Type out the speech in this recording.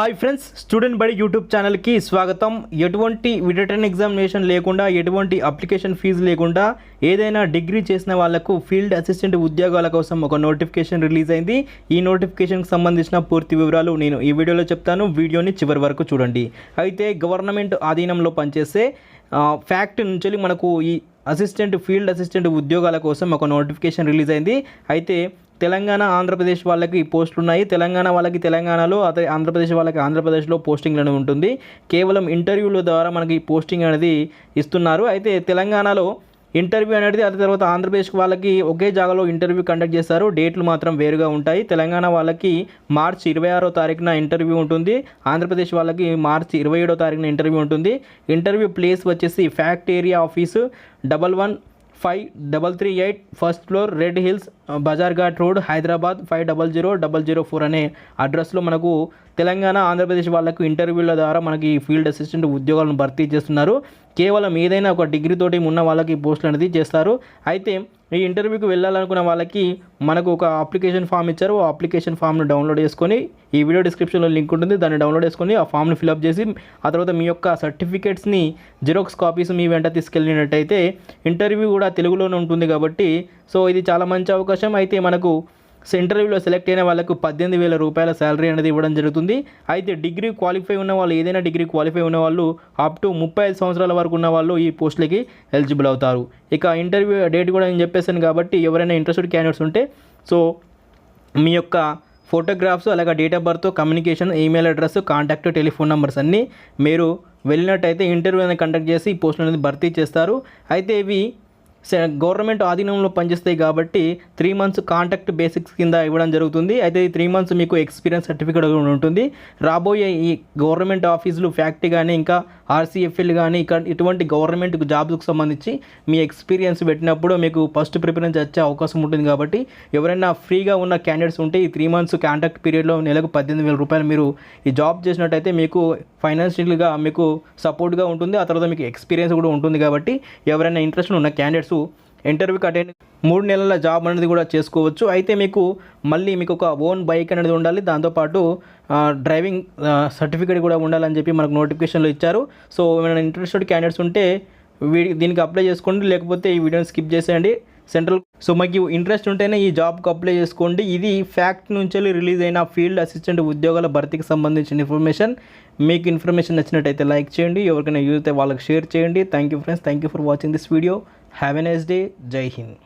Hi friends student బడి YouTube ఛానల్కి స్వాగతం. ఎటువంటి రిటర్న్ ఎగ్జామినేషన్ లేకుండా ఎటువంటి అప్లికేషన్ ఫీజు లేకుండా ఏదైనా డిగ్రీ చేసిన వాళ్ళకు ఫీల్డ్ అసిస్టెంట్ ఉద్యోగాల కోసం ఒక నోటిఫికేషన్ రిలీజ్ అయింది. ఈ నోటిఫికేషన్కి సంబంధించిన పూర్తి వివరాలు నేను ఈ వీడియోలో చెప్తాను. వీడియోని చివరి వరకు చూడండి. అయితే గవర్నమెంట్ ఆధీనంలో పనిచేసే ఫ్యాక్ట్ నుంచి మనకు ఈ అసిస్టెంట్ ఫీల్డ్ అసిస్టెంట్ ఉద్యోగాల కోసం ఒక నోటిఫికేషన్ రిలీజ్ అయింది. అయితే తెలంగాణ ఆంధ్రప్రదేశ్ వాళ్ళకి ఈ పోస్టులు ఉన్నాయి తెలంగాణ వాళ్ళకి తెలంగాణలో అదే ఆంధ్రప్రదేశ్ వాళ్ళకి ఆంధ్రప్రదేశ్లో పోస్టింగ్ అనేది ఉంటుంది. కేవలం ఇంటర్వ్యూల ద్వారా మనకి ఈ పోస్టింగ్ అనేది ఇస్తున్నారు. అయితే తెలంగాణలో ఇంటర్వ్యూ అనేది ఆ తర్వాత ఆంధ్రప్రదేశ్ వాళ్ళకి ఒకే జాగాలో ఇంటర్వ్యూ కండక్ట్ చేస్తారు డేట్లు మాత్రం వేరుగా ఉంటాయి. తెలంగాణ వాళ్ళకి మార్చి ఇరవై ఆరో తారీఖున ఇంటర్వ్యూ ఉంటుంది. ఆంధ్రప్రదేశ్ వాళ్ళకి మార్చి ఇరవై ఏడో తారీఖున ఇంటర్వ్యూ ఉంటుంది. ఇంటర్వ్యూ ప్లేస్ వచ్చేసి fact area office double one five double three eight first floor Red Hills Bazar Ghat road Hyderabad five double zero double zero four అనే అడ్రస్లో మనకు తెలంగాణ ఆంధ్రప్రదేశ్ వాళ్ళకు ఇంటర్వ్యూల ద్వారా మనకి ఫీల్డ్ అసిస్టెంట్ ఉద్యోగాలను భర్తీ చేస్తున్నారు. కేవలం ఏదైనా ఒక డిగ్రీ తోటి ఉన్న వాళ్ళకి పోస్టులు అనేది చేస్తారు. అయితే ఈ ఇంటర్వ్యూకి వెళ్ళాలనుకున్న వాళ్ళకి మనకు ఒక అప్లికేషన్ ఫామ్ ఇచ్చారు. ఆ అప్లికేషన్ ఫామ్ను డౌన్లోడ్ చేసుకొని ఈ వీడియో డిస్క్రిప్షన్లో లింక్ ఉంటుంది. దాన్ని డౌన్లోడ్ చేసుకొని ఆ ఫామ్ని ఫిల్అప్ చేసి ఆ తర్వాత మీ యొక్క సర్టిఫికేట్స్ని జిరాక్స్ కాపీస్ మీ వెంట తీసుకెళ్ళినట్టయితే ఇంటర్వ్యూ కూడా తెలుగులోనే ఉంటుంది కాబట్టి సో ఇది చాలా మంచి అవకాశం. అయితే మనకు సో ఇంటర్వ్యూలో సెలెక్ట్ అయిన వాళ్ళకు పద్దెనిమిది వేల రూపాయల శాలరీ అనేది ఇవ్వడం జరుగుతుంది. అయితే డిగ్రీ క్వాలిఫై ఉన్న వాళ్ళు ఏదైనా డిగ్రీ క్వాలిఫై ఉన్న వాళ్ళు అప్ టు ముప్పై ఐదు సంవత్సరాల వరకు ఉన్న వాళ్ళు ఈ పోస్టులకి ఎలిజిబుల్ అవుతారు. ఇక ఇంటర్వ్యూ డేట్ కూడా నేను చెప్పేసాను కాబట్టి ఎవరైనా ఇంట్రెస్టెడ్ క్యాండిడేట్స్ ఉంటే సో మీ యొక్క ఫోటోగ్రాఫ్స్ అలాగే date of birth communication email address contact telephone numbers అన్నీ మీరు వెళ్ళినట్టయితే ఇంటర్వ్యూ అనేది కండక్ట్ చేసి ఈ పోస్టులు అనేది భర్తీ చేస్తారు. అయితే ఇవి గవర్నమెంట్ ఆధీనంలో పనిచేస్తాయి కాబట్టి త్రీ మంత్స్ కాంటాక్ట్ బేసిక్స్ కింద ఇవ్వడం జరుగుతుంది. అయితే ఈ త్రీ మంత్స్ మీకు ఎక్స్పీరియన్స్ సర్టిఫికేట్ కూడా ఉంటుంది. రాబోయే ఈ గవర్నమెంట్ ఆఫీసులు ఫ్యాక్టరీ కానీ ఇంకా ఆర్సీఎఫ్ఎల్ కానీ ఇక్కడ ఇటువంటి గవర్నమెంట్ జాబ్స్కి సంబంధించి మీ ఎక్స్పీరియన్స్ పెట్టినప్పుడు మీకు ఫస్ట్ ప్రిఫరెన్స్ వచ్చే అవకాశం ఉంటుంది కాబట్టి ఎవరైనా ఫ్రీగా ఉన్న క్యాండిడేట్స్ ఉంటే ఈ త్రీ మంత్స్ కాంటాక్ట్ పీరియడ్లో నెలకు పద్దెనిమిది వేల రూపాయలు మీరు ఈ జాబ్ చేసినట్టయితే మీకు ఫైనాన్షియల్గా మీకు సపోర్ట్గా ఉంటుంది. ఆ తర్వాత మీకు ఎక్స్పీరియన్స్ కూడా ఉంటుంది కాబట్టి ఎవరైనా ఇంట్రెస్ట్ ఉన్న క్యాండిడేట్స్ ఇంటర్వ్యూకి అటెండ్ మూడు నెలల జాబ్ అనేది కూడా చేసుకోవచ్చు. అయితే మీకు మళ్ళీ మీకు ఒక ఓన్ బైక్ అనేది ఉండాలి. దాంతోపాటు డ్రైవింగ్ సర్టిఫికేట్ కూడా ఉండాలని చెప్పి మనకు నోటిఫికేషన్లో ఇచ్చారు. సో ఏమైనా ఇంట్రెస్టెడ్ క్యాండిడేట్స్ ఉంటే వీ దీనికి అప్లై చేసుకోండి. లేకపోతే ఈ వీడియోని స్కిప్ చేసేయండి. సెంట్రల్ సో మీకు ఇంట్రెస్ట్ ఉంటేనే ఈ జాబ్కి అప్లై చేసుకోండి. ఇది ఫ్యాక్ట్ నుంచి రిలీజ్ అయిన ఫీల్డ్ అసిస్టెంట్ ఉద్యోగాల భర్తీకి సంబంధించిన ఇన్ఫర్మేషన్. మీకు ఇన్ఫర్మేషన్ నచ్చినట్టయితే లైక్ చేయండి. ఎవరికైనా యూజ్ అయితే వాళ్ళకి షేర్ చేయండి. Thank you friends. Thank you for watching this video. Have a nice day. Jay Hind.